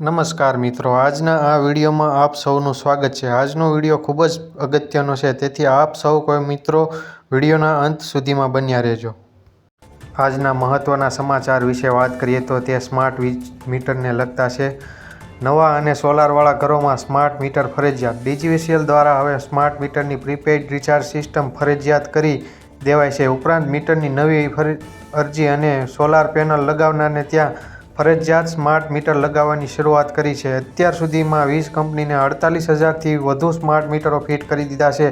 નમસ્કાર મિત્રો, આજના આ વિડીયોમાં આપ સૌનું સ્વાગત છે. આજનો વીડિયો ખૂબ જ અગત્યનો છે, તેથી આપ સૌ કોઈ મિત્રો વિડીયોના અંત સુધીમાં બન્યા રહેજો. આજના મહત્ત્વના સમાચાર વિશે વાત કરીએ તો તે સ્માર્ટ મીટરને લગતા છે. નવા અને સોલારવાળા ઘરોમાં સ્માર્ટ મીટર ફરજિયાત. ડીજીવીસીએલ દ્વારા હવે સ્માર્ટ મીટરની પ્રીપેઇડ રિચાર્જ સિસ્ટમ ફરજિયાત કરી દેવાય છે. ઉપરાંત મીટરની નવી અરજી અને સોલાર પેનલ લગાવનારને ત્યાં ફરજિયાત સ્માર્ટ મીટર લગાવવાની શરૂઆત કરી છે. અત્યાર સુધીમાં વીજ કંપનીને અડતાલીસ હજારથી વધુ સ્માર્ટ મીટરો ફિટ કરી દીધા છે.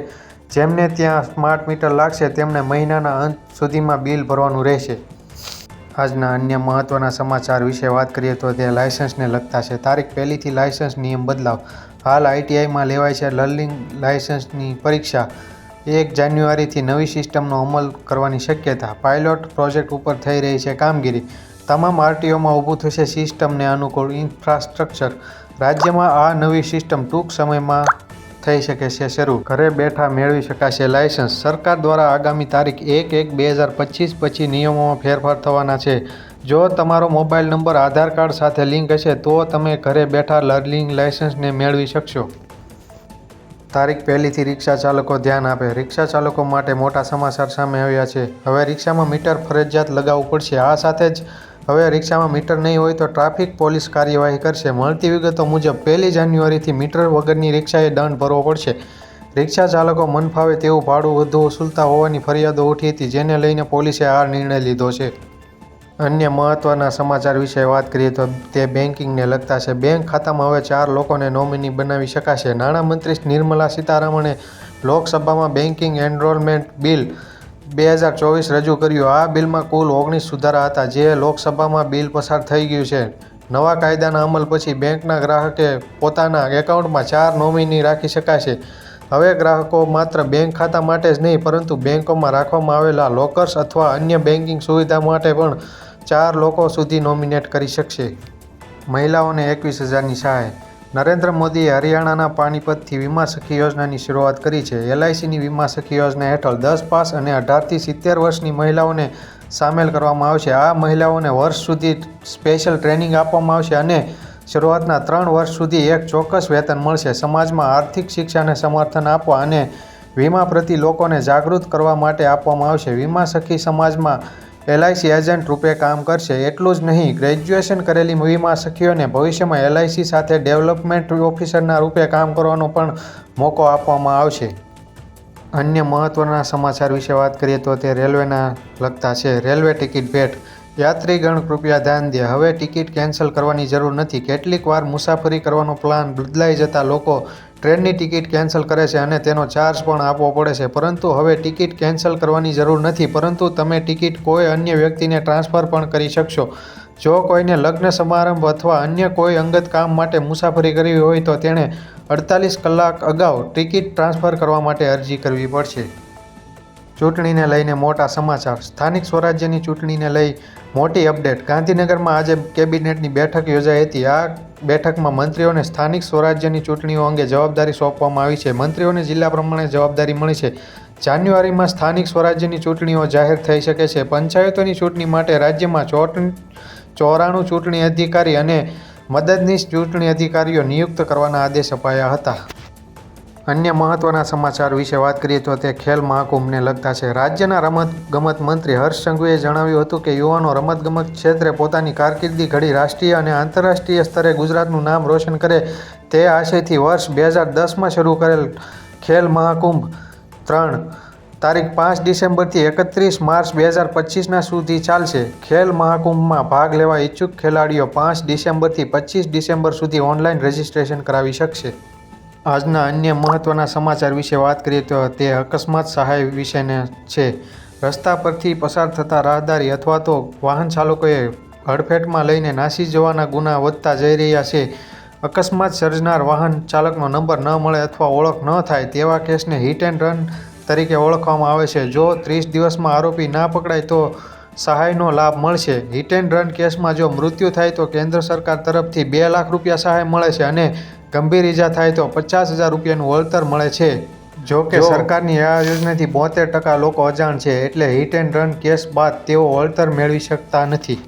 જેમને ત્યાં સ્માર્ટ મીટર લાગશે તેમણે મહિનાના અંત સુધીમાં બિલ ભરવાનું રહેશે. આજના અન્ય મહત્ત્વના સમાચાર વિશે વાત કરીએ તો તે લાયસન્સને લગતા છે. તારીખ પહેલીથી લાયસન્સ નિયમ બદલાવ. હાલ આઈટીઆઈમાં લેવાય છે લર્નિંગ લાયસન્સની પરીક્ષા. એક જાન્યુઆરીથી નવી સિસ્ટમનો અમલ કરવાની શક્યતા. પાયલોટ પ્રોજેક્ટ ઉપર થઈ રહી છે કામગીરી. તમામ આરટીઓમાં ઊભું થશે સિસ્ટમને અનુકૂળ ઇન્ફ્રાસ્ટ્રક્ચર. રાજ્યમાં આ નવી સિસ્ટમ ટૂંક સમયમાં થઈ શકે છે શરૂ. ઘરે બેઠા મેળવી શકાશે લાયસન્સ. સરકાર દ્વારા આગામી તારીખ એક એક બે હજાર પચીસ પછી નિયમોમાં ફેરફાર થવાના છે. જો તમારો મોબાઈલ નંબર, આધાર કાર્ડ સાથે લિંક હશે, તો તમે ઘરે બેઠા લર્નિંગ લાયસન્સને મેળવી શકશો. તારીખ પહેલીથી રિક્ષા ચાલકો ધ્યાન આપે. રિક્ષા ચાલકો માટે મોટા સમાચાર સામે આવ્યા છે. હવે રિક્ષામાં મીટર ફરજિયાત લગાવવું પડશે. આ સાથે જ હવે રિક્ષામાં મીટર નહીં હોય તો ટ્રાફિક પોલીસ કાર્યવાહી કરશે. મળતી વિગતો મુજબ પહેલી જાન્યુઆરીથી મીટર વગરની રિક્ષાએ દંડ ભરવો પડશે. રિક્ષા ચાલકો મન ફાવે તેવું ભાડું વધુ વસૂલતા હોવાની ફરિયાદો ઉઠી હતી, જેને લઈને પોલીસે આ નિર્ણય લીધો છે. અન્ય મહત્ત્વના સમાચાર વિશે વાત કરીએ તો તે બેન્કિંગને લગતા છે. બેંક ખાતામાં હવે ચાર લોકોને નોમિની બનાવી શકાશે. નાણામંત્રી નિર્મલા સીતારામણે લોકસભામાં બેન્કિંગ એનરોલમેન્ટ બિલ બે હજાર ચોવીસ રજૂ કર્યું. આ બિલમાં કુલ ઓગણીસ સુધારા હતા, જે લોકસભામાં બિલ પસાર થઈ ગયું છે. નવા કાયદાના અમલ પછી બેંકના ગ્રાહકે પોતાના એકાઉન્ટમાં ચાર નોમિની રાખી શકાશે. હવે ગ્રાહકો માત્ર બેંક ખાતા માટે જ નહીં, પરંતુ બેંકોમાં રાખવામાં આવેલા લોકર્સ અથવા અન્ય બેન્કિંગ સુવિધા માટે પણ ચાર લોકો સુધી નોમિનેટ કરી શકશે. મહિલાઓને એકવીસ હજારની સહાય. નરેન્દ્ર મોદીએ હરિયાણાના પાણીપતથી વીમા સખી યોજનાની શરૂઆત કરી છે. એલઆઈસીની વીમા સખી યોજના હેઠળ દસ પાસ અને અઢારથી સિત્તેર વર્ષની મહિલાઓને સામેલ કરવામાં આવશે. આ મહિલાઓને વર્ષ સુધી સ્પેશિયલ ટ્રેનિંગ આપવામાં આવશે અને શરૂઆતના ત્રણ વર્ષ સુધી એક ચોક્કસ વેતન મળશે. સમાજમાં આર્થિક શિક્ષાને સમર્થન આપવા અને વીમા પ્રતિ લોકોને જાગૃત કરવા માટે આપવામાં આવશે. વીમા સખી સમાજમાં એલઆઈસી એજન્ટ રૂપે કામ કરશે એટલું જ નહીં, ગ્રેજ્યુએશન કરેલી વીમા સખીઓને ભવિષ્યમાં એલઆઈસી સાથે ડેવલપમેન્ટ ઓફિસરના રૂપે કામ કરવાનો પણ મોકો આપવામાં આવશે. અન્ય મહત્ત્વના સમાચાર વિશે વાત કરીએ તો તે રેલવેના લગતા છે. રેલવે ટિકિટ ભેટ. યાત્રીગણ, કૃપયા ધ્યાન દે. હવે ટિકિટ કેન્સલ કરવાની જરૂર નથી. કેટલીક વાર મુસાફરી કરવાનો પ્લાન બદલાઈ જતા લોકો ટ્રેનની ટિકિટ કેન્સલ કરે છે અને તેનો ચાર્જ પણ આપવો પડે છે. પરંતુ હવે ટિકિટ કેન્સલ કરવાની જરૂર નથી, પરંતુ તમે ટિકિટ કોઈ અન્ય વ્યક્તિને ટ્રાન્સફર પણ કરી શકશો. જો કોઈને લગ્ન સમારંભ અથવા અન્ય કોઈ અંગત કામ માટે મુસાફરી કરવી હોય તો તેણે અડતાલીસ કલાક અગાઉ ટિકિટ ટ્રાન્સફર કરવા માટે અરજી કરવી પડશે. ચૂંટણીને લઈને મોટા સમાચાર. સ્થાનિક સ્વરાજ્યની ચૂંટણીને લઈ મોટી અપડેટ. ગાંધીનગરમાં આજે કેબિનેટની બેઠક યોજાઈ હતી. આ બેઠકમાં મંત્રીઓને સ્થાનિક સ્વરાજ્યની ચૂંટણીઓ અંગે જવાબદારી સોંપવામાં આવી છે. મંત્રીઓને જિલ્લા પ્રમાણે જવાબદારી મળી છે. જાન્યુઆરીમાં સ્થાનિક સ્વરાજ્યની ચૂંટણીઓ જાહેર થઈ શકે છે. પંચાયતોની ચૂંટણી માટે રાજ્યમાં ચોટણી ચોરાણું ચૂંટણી અધિકારી અને મદદનીશ ચૂંટણી અધિકારીઓ નિયુક્ત કરવાના આદેશ અપાયા હતા. અન્ય મહત્ત્વના સમાચાર વિશે વાત કરીએ તો તે ખેલ મહાકુંભને લગતા છે. રાજ્યના રમત ગમત મંત્રી હર્ષ સંઘવીએ જણાવ્યું હતું કે યુવાનો રમતગમત ક્ષેત્રે પોતાની કારકિર્દી ઘડી રાષ્ટ્રીય અને આંતરરાષ્ટ્રીય સ્તરે ગુજરાતનું નામ રોશન કરે તે આશયથી વર્ષ બે હજાર દસમાં શરૂ કરેલ ખેલ મહાકુંભ ત્રણ તારીખ પાંચ ડિસેમ્બરથી એકત્રીસ માર્ચ બે હજાર પચીસના સુધી ચાલશે. ખેલ મહાકુંભમાં ભાગ લેવા ઈચ્છુક ખેલાડીઓ પાંચ ડિસેમ્બરથી પચીસ ડિસેમ્બર સુધી ઓનલાઈન રજિસ્ટ્રેશન કરાવી શકશે. આજના અન્ય મહત્ત્વના સમાચાર વિશે વાત કરીએ તો તે અકસ્માત સહાય વિશેને છે. રસ્તા પરથી પસાર થતા રાહદારી અથવા તો વાહન ચાલકોએ હડફેટમાં લઈને નાસી જવાના ગુના વધતા જઈ રહ્યા છે. અકસ્માત સર્જનાર વાહન ચાલકનો નંબર ન મળે અથવા ઓળખ ન થાય તેવા કેસને હિટ એન્ડ રન તરીકે ઓળખવામાં આવે છે. જો ત્રીસ દિવસમાં આરોપી ના પકડાય તો સહાયનો લાભ મળશે. હિટ એન્ડ રન કેસમાં જો મૃત્યુ થાય તો કેન્દ્ર સરકાર તરફથી બે લાખ રૂપિયા સહાય મળે છે અને ગંભીર ઈજા થાય તો પચાસ હજાર રૂપિયાનું વળતર મળે છે. જો કે સરકારની આ યોજનાથી બોતેર ટકા લોકો અજાણ છે એટલે હિટ એન્ડ રન કેસ બાદ તેઓ વળતર મેળવી શકતા નથી.